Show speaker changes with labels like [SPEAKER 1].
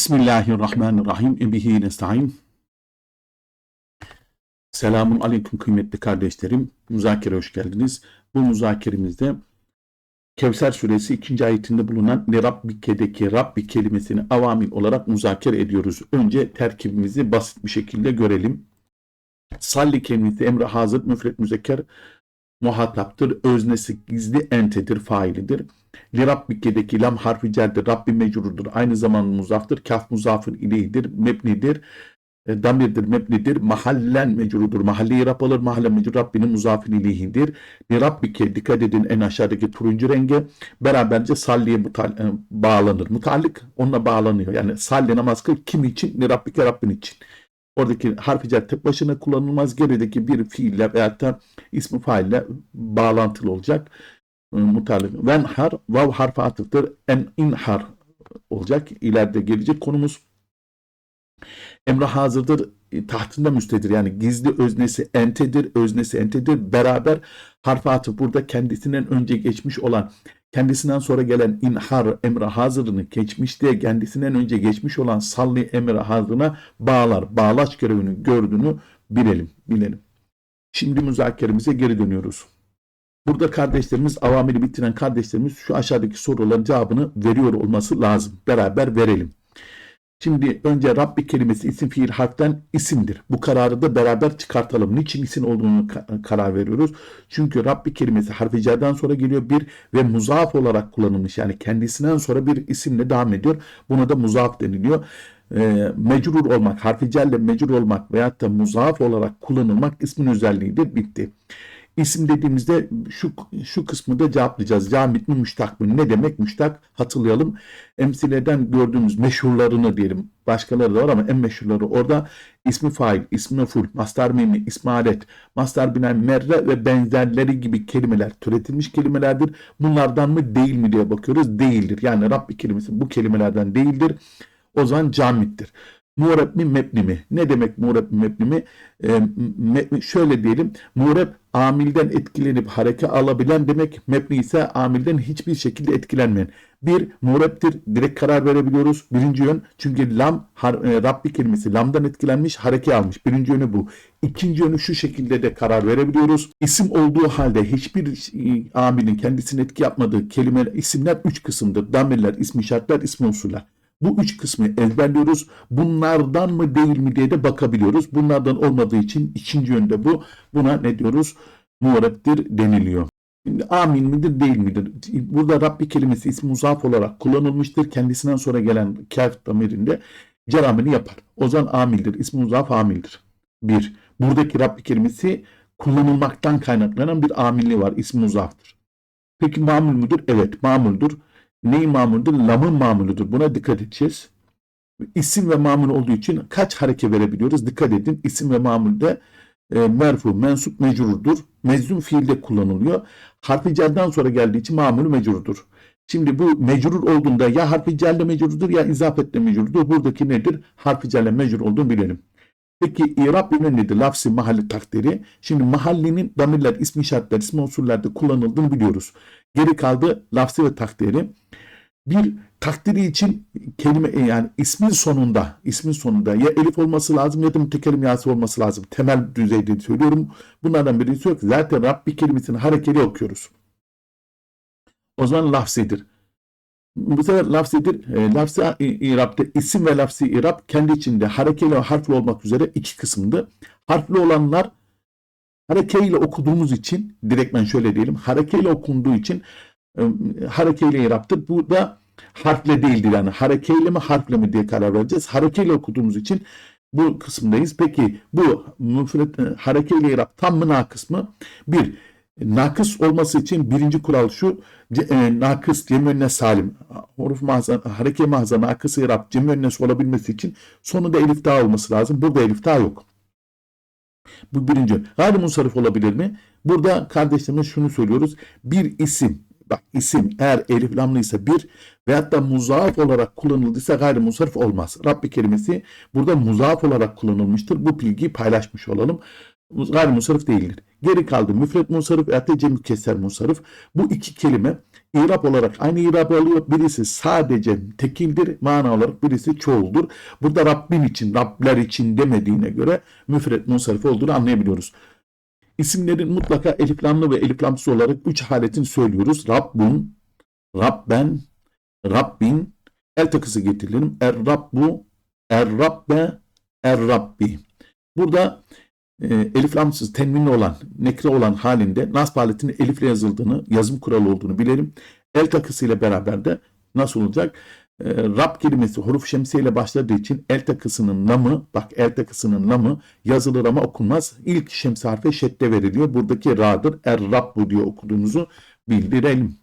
[SPEAKER 1] Bismillahirrahmanirrahim. Bihi nesta'in. Selamun aleyküm kıymetli kardeşlerim. Müzakere hoş geldiniz. Bu müzakeremizde Kevser suresi 2. ayetinde bulunan ne Rabbike'deki Rabbi kelimesini avamil olarak müzakere ediyoruz. Önce terkibimizi basit bir şekilde görelim. Salli kelimesi emre hazır müfret müzekker muhataptır. Öznesi gizli entedir, failidir. Li Rabbike'deki lam harfi cerdir. Rabbi mecrurudur. Aynı zamanda muzaftır. Kaf muzafın ileyhidir. Mebnidir. E, damirdir, mebnidir. Mahallen mecrurudur. Mahalleyi rab alır. Mahalle mecrur Rabbinin muzafın ileyhidir. Li Rabbike dikkat edin en aşağıdaki turuncu renge beraberce salliye mutal, e, bağlanır. Mutallık onunla bağlanıyor. Yani salli namaz kıl kim için? Li Rabbike Rabbin için. Oradaki harfi cer tek başına kullanılmaz. Gerideki bir fiille veya da ismi faille bağlantılı olacak. Mutallık. Venhar vav harfi atıftır. En inhar olacak. İleride gelecek konumuz. Emre hazırdır. e, Tahtında müstedir. Yani gizli öznesi entedir. Öznesi entedir. Beraber harfi atıf burada kendisinden önce geçmiş olan kendisinden sonra gelen inhar emre hazırını geçmişte kendisinden önce geçmiş olan salli emre hazırına bağlar. Bağlaç görevini gördüğünü bilelim. Bilelim. Şimdi müzakeremize geri dönüyoruz. Burada kardeşlerimiz, avamili bitiren kardeşlerimiz şu aşağıdaki soruların cevabını veriyor olması lazım. Beraber verelim. Şimdi önce Rabbi kelimesi isim fiil harften isimdir. Bu kararı da beraber çıkartalım. Niçin isim olduğunu ka- karar veriyoruz? Çünkü Rabbi kelimesi harfi cerden sonra geliyor bir ve muzaf olarak kullanılmış. Yani kendisinden sonra bir isimle devam ediyor. Buna da muzaf deniliyor. E, mecrur olmak, harfi cerle mecrur olmak veyahut da muzaf olarak kullanılmak ismin özelliğidir. Bitti. İsim dediğimizde şu şu kısmı da cevaplayacağız. Camit mi müştak mı? Ne demek müştak? Hatırlayalım. Emsileden gördüğümüz meşhurlarını diyelim. Başkaları da var ama en meşhurları orada ismi fail, ismi meful, mastar mimi, ismi alet, mastar binen merre ve benzerleri gibi kelimeler türetilmiş kelimelerdir. Bunlardan mı değil mi diye bakıyoruz. Değildir. Yani Rabbi kelimesi bu kelimelerden değildir. O zaman camittir. Mureb mi mebni mi? Ne demek mureb mi mebni mi? Ee, me- şöyle diyelim. Mureb amilden etkilenip hareke alabilen demek. Mebni ise amilden hiçbir şekilde etkilenmeyen. Bir murebdir. Direkt karar verebiliyoruz. Birinci yön. Çünkü lam har, e, Rabbi kelimesi lamdan etkilenmiş hareke almış. Birinci yönü bu. İkinci yönü şu şekilde de karar verebiliyoruz. İsim olduğu halde hiçbir e, amilin kendisine etki yapmadığı kelime isimler üç kısımdır. Damirler, ismi şartlar, ismi unsurlar. Bu üç kısmı ezberliyoruz. Bunlardan mı değil mi diye de bakabiliyoruz. Bunlardan olmadığı için ikinci yönde bu. Buna ne diyoruz? Muharebdir deniliyor. Şimdi amin midir değil midir? Burada Rabbi kelimesi ismi muzaf olarak kullanılmıştır. Kendisinden sonra gelen kaf damirinde ceramini yapar. O zaman amildir. İsmi muzaf amildir. Bir. Buradaki Rabbi kelimesi kullanılmaktan kaynaklanan bir amilliği var. İsmi muzaftır. Peki mamul mudur? Evet mamuldür. Neyi mamuldur? Lamın mamuludur. Buna dikkat edeceğiz. İsim ve mamul olduğu için kaç hareke verebiliyoruz? Dikkat edin. İsim ve mamulde e, merfu, mensup, mecrurdur. Meczum fiilde kullanılıyor. Harfi cerden sonra geldiği için mamul mecrurdur. Şimdi bu mecrur olduğunda ya harfi cerle mecrurdur ya izafetle mecrurdur. Buradaki nedir? Harfi cerle mecrur olduğunu bilelim. Peki İrab bilme nedir? Lafsi mahalli takdiri. Şimdi mahallinin damirler, ismi işaretler, ismi unsurlarda kullanıldığını biliyoruz. Geri kaldı lafsi ve takdiri. Bir takdiri için kelime yani ismin sonunda ismin sonunda ya elif olması lazım ya da mütekellim yası olması lazım. Temel düzeyde söylüyorum. Bunlardan birisi yok. Zaten Rabbi kelimesini harekeli okuyoruz. O zaman lafzidir. Bu sefer lafzidir. E, lafzi irabde isim ve lafzi irab kendi içinde harekeli ve harfli olmak üzere iki kısımdı. Harfli olanlar harekeyle okuduğumuz için direktmen şöyle diyelim harekeyle okunduğu için e, harekeyle iraptır. Bu da harfle değildir yani harekeyle mi harfle mi diye karar vereceğiz. Harekeyle okuduğumuz için bu kısımdayız. Peki bu müfret, e, harekeyle irap tam mı nakıs mı? Bir, nakıs olması için birinci kural şu e, nakıs cem önüne salim huruf mahza, hareke mahza nakıs irap cem önüne olabilmesi için sonunda elif daha olması lazım. Burada elif daha yok. Bu birinci. Gayri munsarif olabilir mi? Burada kardeşlerimiz şunu söylüyoruz. Bir isim Bak isim eğer elif lamlıysa bir veyahut da muzaaf olarak kullanıldıysa gayrimusarif olmaz. Rabbi kelimesi burada muzaaf olarak kullanılmıştır. Bu bilgiyi paylaşmış olalım. Gayrimusarif değildir. Geri kaldı müfret munsarif ve atece mükesser munsarif. Bu iki kelime İrab olarak aynı irabı alıyor. Birisi sadece tekildir, mana olarak birisi çoğuldur. Burada Rabbin için, Rabler için demediğine göre müfret munsarif olduğunu anlayabiliyoruz. İsimlerin mutlaka eliflamlı ve eliflamsız olarak üç haletini söylüyoruz. Rabbun, Rabben, Rabbin, el takısı getirilelim. Er Rabbu, Er Rabbe, Er Rabbi. Burada e, elif lamsız tenvinli olan, nekre olan halinde nasb aletinin elifle yazıldığını, yazım kuralı olduğunu bilelim. El takısıyla beraber de nasıl olacak? E, Rab kelimesi huruf şemsiye ile başladığı için el takısının namı, bak el takısının namı yazılır ama okunmaz. İlk şems harfi şedde veriliyor. Buradaki ra'dır. Er Rabbu diye okuduğumuzu bildirelim.